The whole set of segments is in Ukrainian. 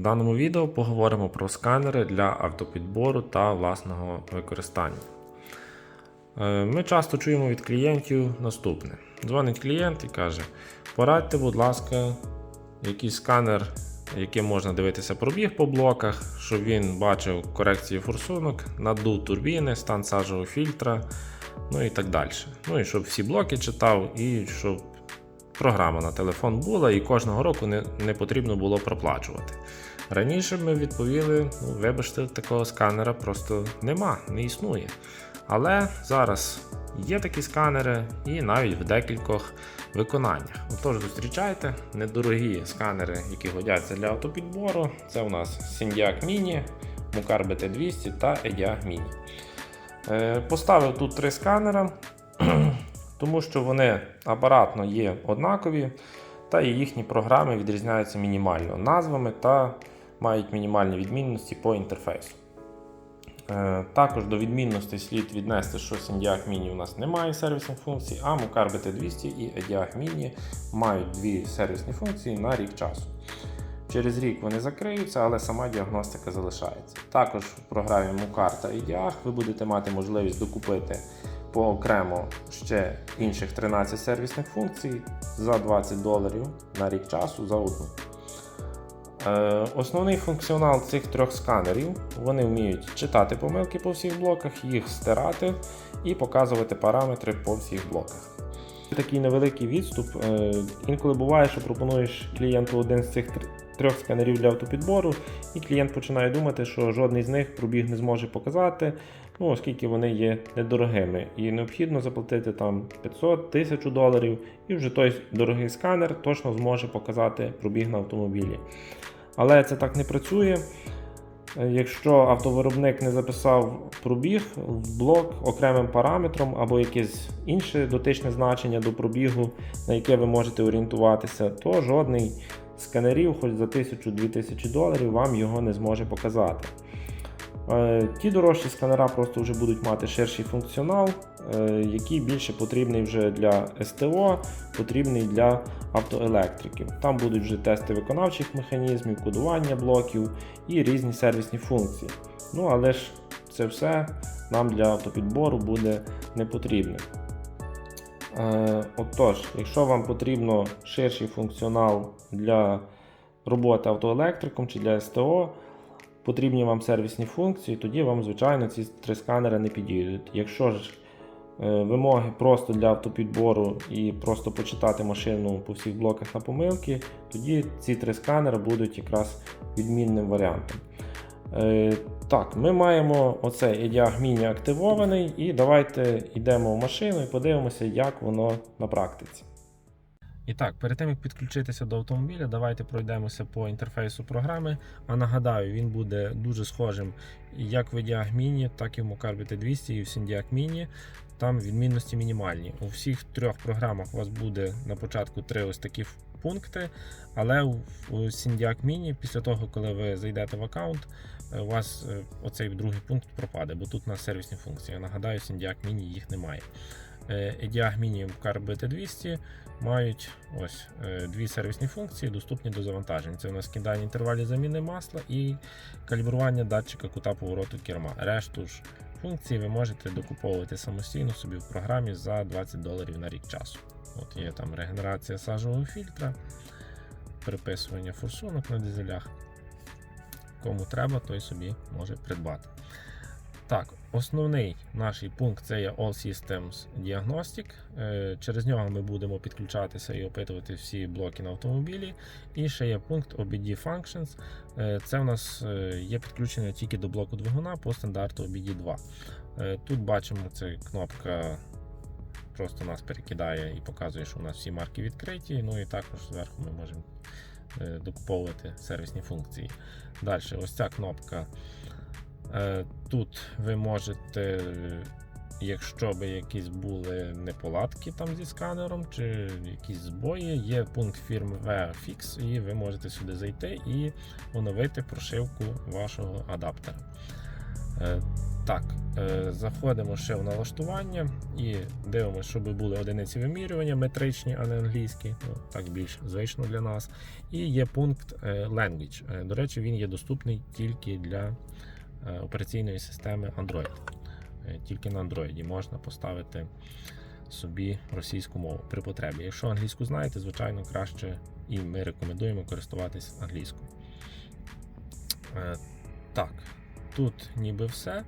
В даному відео поговоримо про сканери для автопідбору та власного використання. Е, Ми часто чуємо від клієнтів наступне: дзвонить клієнт і каже: порадьте, будь ласка, якийсь сканер, яким можна дивитися пробіг по блоках, щоб він бачив корекції форсунок, надув турбіни, стан сажового фільтра, ну і так далі. Ну і щоб всі блоки читав, і щоб програма на телефон була, і кожного року не, не потрібно було проплачувати. Раніше ми відповіли: ну, вибачте, такого сканера просто нема, не існує. Але зараз є такі сканери і навіть в декількох виконаннях. Отож, зустрічайте недорогі сканери, які годяться для автопідбору. Це у нас Syndiac Mini, Mucar BT200 та EDIAC Mini. Е, Поставив тут три сканера, тому що вони апаратно є однакові, та і їхні програми відрізняються мінімально назвами та мають мінімальні відмінності по інтерфейсу. Е, Також до відмінностей слід віднести, що Syndiac Mini у нас не має сервісних функцій, а Mucar BT200 і EDIAC Mini мають дві сервісні функції на рік часу. Через рік вони закриються, але сама діагностика залишається. Також в програмі Mucar та EDIAC ви будете мати можливість докупити поокремо ще інших 13 сервісних функцій за 20 доларів на рік часу за одну. Е, Основний функціонал цих трьох сканерів вони вміють читати помилки по всіх блоках, їх стирати і показувати параметри по всіх блоках. Такий невеликий відступ. Е, Інколи буває, що пропонуєш клієнту один з цих трьох сканерів для автопідбору, і клієнт починає думати, що жодний з них пробіг не зможе показати, ну, оскільки вони є недорогими. І необхідно заплатити там 500 тисячу доларів, і вже той дорогий сканер точно зможе показати пробіг на автомобілі. Але це так не працює. Якщо автовиробник не записав пробіг в блок окремим параметром або якесь інше дотичне значення до пробігу, на яке ви можете орієнтуватися, то жодний сканерів, хоч за 1000-2000 доларів, вам його не зможе показати. Е, Ті дорожчі сканера просто вже будуть мати ширший функціонал, е, який більше потрібний вже для СТО, потрібний для автоелектриків. Там будуть вже тести виконавчих механізмів, кодування блоків і різні сервісні функції. Ну але ж це все нам для автопідбору буде не потрібно. Е, Отож, якщо вам потрібно ширший функціонал для роботи автоелектриком чи для СТО, потрібні вам сервісні функції, тоді вам, звичайно, ці три сканери не підійдуть. Якщо ж е, вимоги просто для автопідбору і просто почитати машину по всіх блоках на помилки, тоді ці три сканери будуть якраз відмінним варіантом. Е, Так, ми маємо оцей EDIAC Mini активований, і давайте йдемо в машину і подивимося, як воно на практиці. І так, перед тим як підключитися до автомобіля, давайте пройдемося по інтерфейсу програми. А нагадаю, він буде дуже схожим як в EDIAC Mini, так і в Mocar BT200 і в Syndiac Mini. Там відмінності мінімальні. У всіх трьох програмах у вас буде на початку три ось такі пункти, але у Syndiac Mini, після того, коли ви зайдете в аккаунт, у вас е, оцей другий пункт пропаде, бо тут у нас сервісні функції. Я нагадаю, Syndiac Mini їх немає. Е, EDIAC Mini і Mocar BT200 мають ось е, дві сервісні функції, доступні до завантажень. Це у нас кидання інтервалів заміни масла і калібрування датчика кута повороту керма. Решту ж функцій ви можете докуповувати самостійно собі в програмі за 20 доларів на рік часу. От є там регенерація сажового фільтра, приписування форсунок на дизелях. Кому треба, той собі може придбати. Так, основний наш пункт це є All Systems Diagnostic. Е, Через нього ми будемо підключатися і опитувати всі блоки на автомобілі. І ще є пункт OBD Functions. Е, Це у нас е, є підключення тільки до блоку двигуна по стандарту OBD 2. Е, Тут бачимо, це кнопка просто нас перекидає і показує, що у нас всі марки відкриті. Ну і також зверху ми можемо е, докуповувати сервісні функції. Далі, ось ця кнопка. Е, Тут ви можете, якщо би якісь були неполадки там зі сканером, чи якісь збої, є пункт фірми VFix, і ви можете сюди зайти і оновити прошивку вашого адаптера. Е, Так, заходимо ще в налаштування і дивимося, щоб були одиниці вимірювання метричні, а не англійські. Ну, так більш звично для нас. І є пункт е, Language. Е, До речі, він є доступний тільки для е, операційної системи Android. Е, Тільки на Android можна поставити собі російську мову при потребі. Якщо англійську знаєте, звичайно, краще і ми рекомендуємо користуватись англійською. Е, Так, тут ніби все.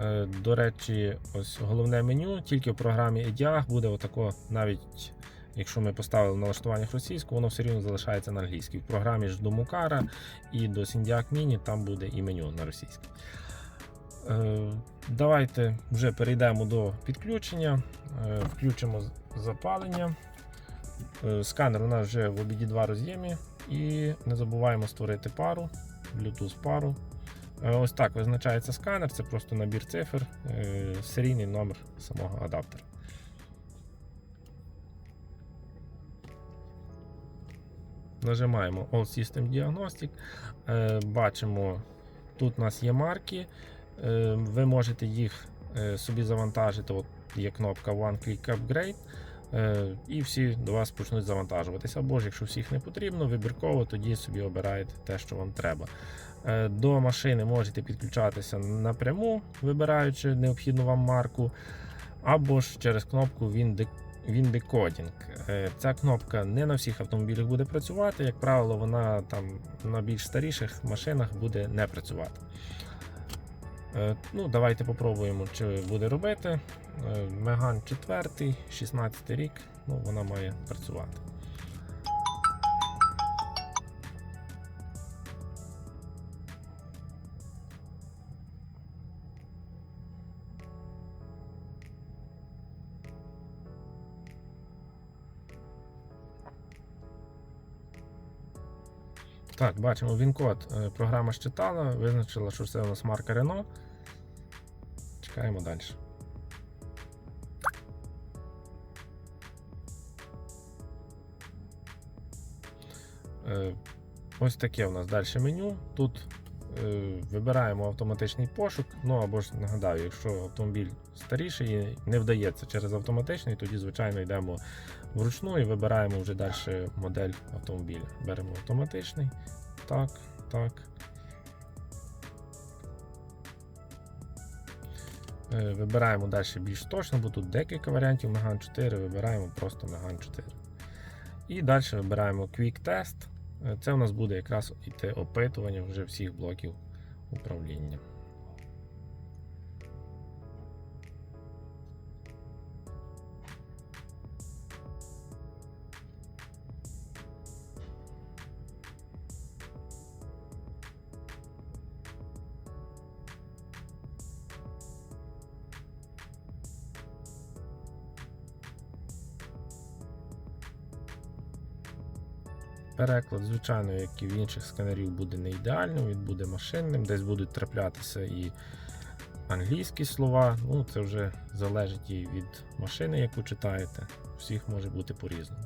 Е, До речі, ось головне меню, тільки в програмі EDIAG буде отако, навіть якщо ми поставили налаштуваннях російську, воно все рівно залишається на англійській. В програмі ж до Мукара і до Syndiac Mini там буде і меню на російській. Е, Давайте вже перейдемо до підключення, Е, включимо запалення. Сканер у нас вже в обіді 2 роз'ємі. І не забуваємо створити пару, Bluetooth пару. Е, Ось так визначається сканер, це просто набір цифр, е, серійний номер самого адаптера. Нажимаємо All System Diagnostic. Е, Бачимо, тут у нас є марки. Ви можете їх собі завантажити. От є кнопка One Click Upgrade. Е, І всі до вас почнуть завантажуватися. Або ж, якщо всіх не потрібно, вибірково тоді собі обираєте те, що вам треба. Е, До машини можете підключатися напряму, вибираючи необхідну вам марку, або ж через кнопку Decoding. Е, Ця кнопка не на всіх автомобілях буде працювати. Як правило, вона там на більш старіших машинах буде не працювати. Е, Ну, Давайте попробуємо, чи буде робити. Е, Меган 4, 16 рік, ну, вона має працювати. Так, бачимо він-код. Е, Програма щитала, визначила, що це у нас марка Renault. Чекаємо далі. Е, Ось таке у нас далі меню. Тут вибираємо автоматичний пошук. Ну або ж нагадаю, якщо автомобіль старіший і не вдається через автоматичний, тоді, звичайно, йдемо вручну і вибираємо вже далі модель автомобіля. Беремо автоматичний. Так, так. Е, Вибираємо далі більш точно, бо тут декілька варіантів Megane 4, вибираємо просто Megane 4. І далі вибираємо Quick Test. Е, Це у нас буде якраз іти опитування вже всіх блоків управління. Переклад, звичайно, як і в інших сканерів, буде не ідеальним, він буде машинним, десь будуть траплятися і англійські слова. Ну, це вже залежить і від машини, яку читаєте. Всіх може бути по-різному.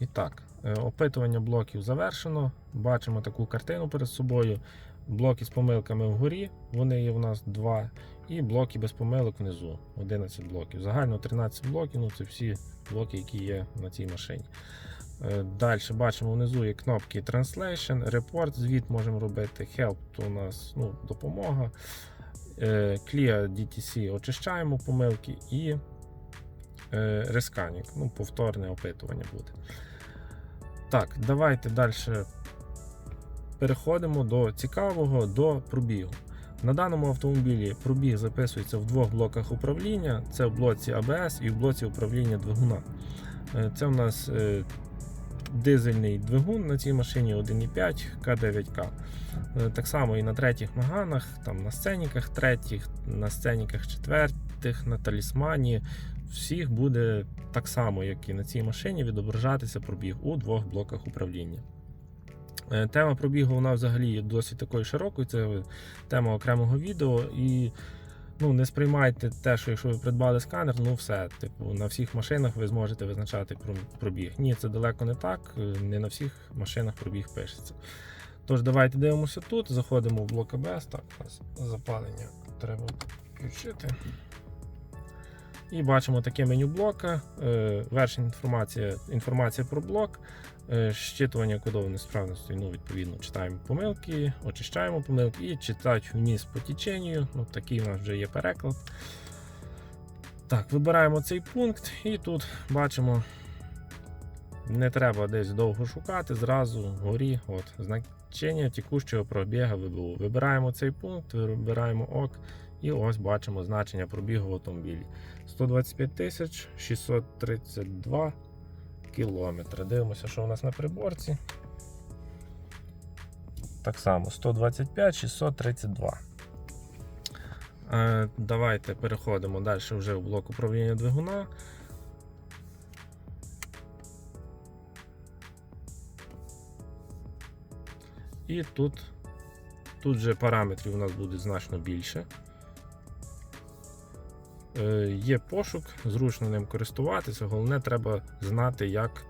І так, е, опитування блоків завершено. Бачимо таку картину перед собою. Блоки з помилками вгорі, вони є в нас 2, і блоки без помилок внизу 11 блоків. Загально 13 блоків, ну це всі блоки, які є на цій машині. Далі бачимо внизу є кнопки Translation, Report, звіт можемо робити, Help то у нас ну, допомога. Е, Clear DTC очищаємо помилки і е, Rescanning, ну, повторне опитування буде. Так, давайте далі переходимо до цікавого, до пробігу. На даному автомобілі пробіг записується в двох блоках управління: це в блоці ABS і в блоці управління двигуна. Е, Це у нас е, дизельний двигун на цій машині 1.5 К9К. Е, Так само і на третіх маганах, там на сценіках третіх, на сценіках четвертих, на талісмані. Всіх буде так само, як і на цій машині, відображатися пробіг у двох блоках управління. Е, Тема пробігу вона взагалі є досить такою широкою, це тема окремого відео. І Ну, не сприймайте те, що якщо ви придбали сканер, ну все, типу, на всіх машинах ви зможете визначати пробіг. Ні, це далеко не так. е, Не на всіх машинах пробіг пишеться. Тож, давайте дивимося тут, заходимо в блок АБС. Так, у нас запалення треба включити. І бачимо таке меню блока. Е, Верхня інформація, інформація про блок, щитування кодованої справності. Ну, відповідно, читаємо помилки, очищаємо помилки і читають вниз по теченню. Ну, такий у нас вже є переклад. Так, вибираємо цей пункт, і тут бачимо. Не треба десь довго шукати, зразу вгорі, от, значення текущого пробігу ВБУ. Вибираємо цей пункт, вибираємо ОК, і ось бачимо значення пробігу в автомобілі. 125 632 кілометри. Дивимося, що у нас на приборці. Так само 125 632. Е, Давайте переходимо далі вже в блок управління двигуна. І тут, тут же параметрів у нас буде значно більше. Е, Є пошук, зручно ним користуватися. Головне, треба знати, як,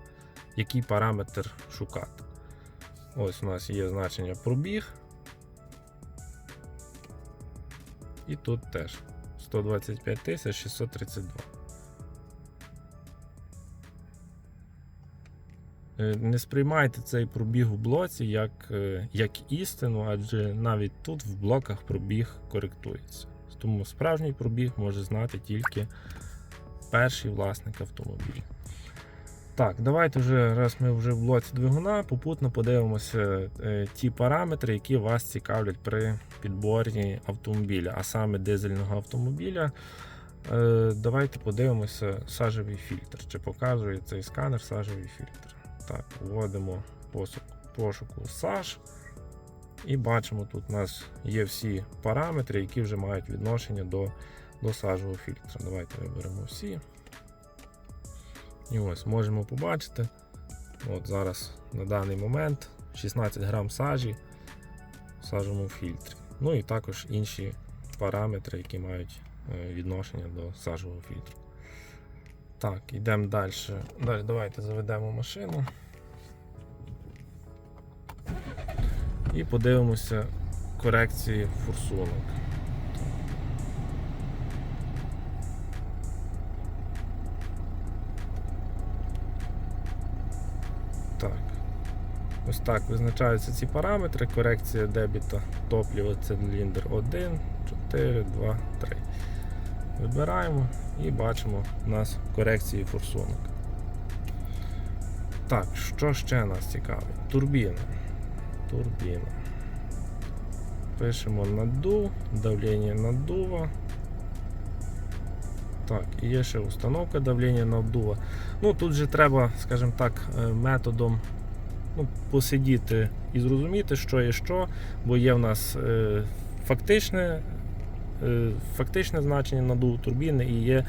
який параметр шукати. Ось у нас є значення пробіг. І тут теж 125 632. Е, Не сприймайте цей пробіг у блоці як, е, як істину, адже навіть тут в блоках пробіг коректується. Тому справжній пробіг може знати тільки перший власник автомобіля. Так, давайте вже, раз ми вже в блоці двигуна, попутно подивимося е, ті параметри, які вас цікавлять при підборі автомобіля, а саме дизельного автомобіля. Е, давайте подивимося сажевий фільтр. Чи показує цей сканер сажевий фільтр. Так, вводимо пошук, пошуку саж. І бачимо, тут у нас є всі параметри, які вже мають відношення до, до сажового фільтра. Давайте виберемо всі. І ось можемо побачити. От зараз на даний момент 16 грам сажі в сажовому фільтрі. Ну і також інші параметри, які мають е, відношення до сажового фільтру. Так, йдемо далі. Далі давайте заведемо машину. І подивимося корекції форсунок. Так. Ось так визначаються ці параметри. Корекція дебіта топлива циліндр 1, 4, 2, 3. Вибираємо і бачимо у нас корекції форсунок. Так, що ще нас цікавить? Турбіна. Турбіна. Пишемо надув, давлення наддува. Так, і є ще установка давлення наддува. Ну, тут же треба, скажімо так, е, методом ну, посидіти і зрозуміти, що є що, бо є в нас е, фактичне, е, фактичне значення надуву турбіни і є,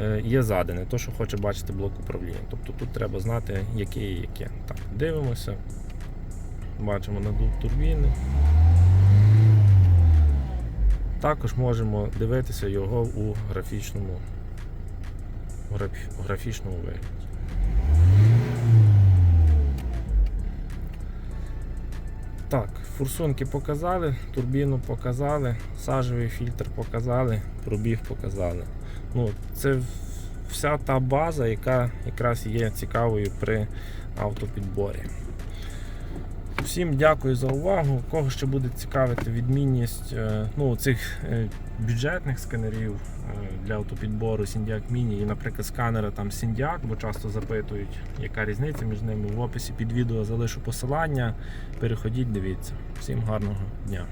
е, є задане, то, що хоче бачити блок управління. Тобто тут треба знати, яке є яке. Так, дивимося. Бачимо надув турбіни. Також можемо дивитися його у графічному, графі- графічному вигляді. Так, форсунки показали, турбіну показали, сажевий фільтр показали, пробіг показали. Ну, це вся та база, яка якраз є цікавою при автопідборі. Всім дякую за увагу. Кого ще буде цікавити відмінність е, ну, цих е, бюджетних сканерів е, для автопідбору Сіндіак Міні і, наприклад, сканера там Сіндіак, бо часто запитують, яка різниця між ними. В описі під відео залишу посилання. Переходіть, дивіться. Всім гарного дня.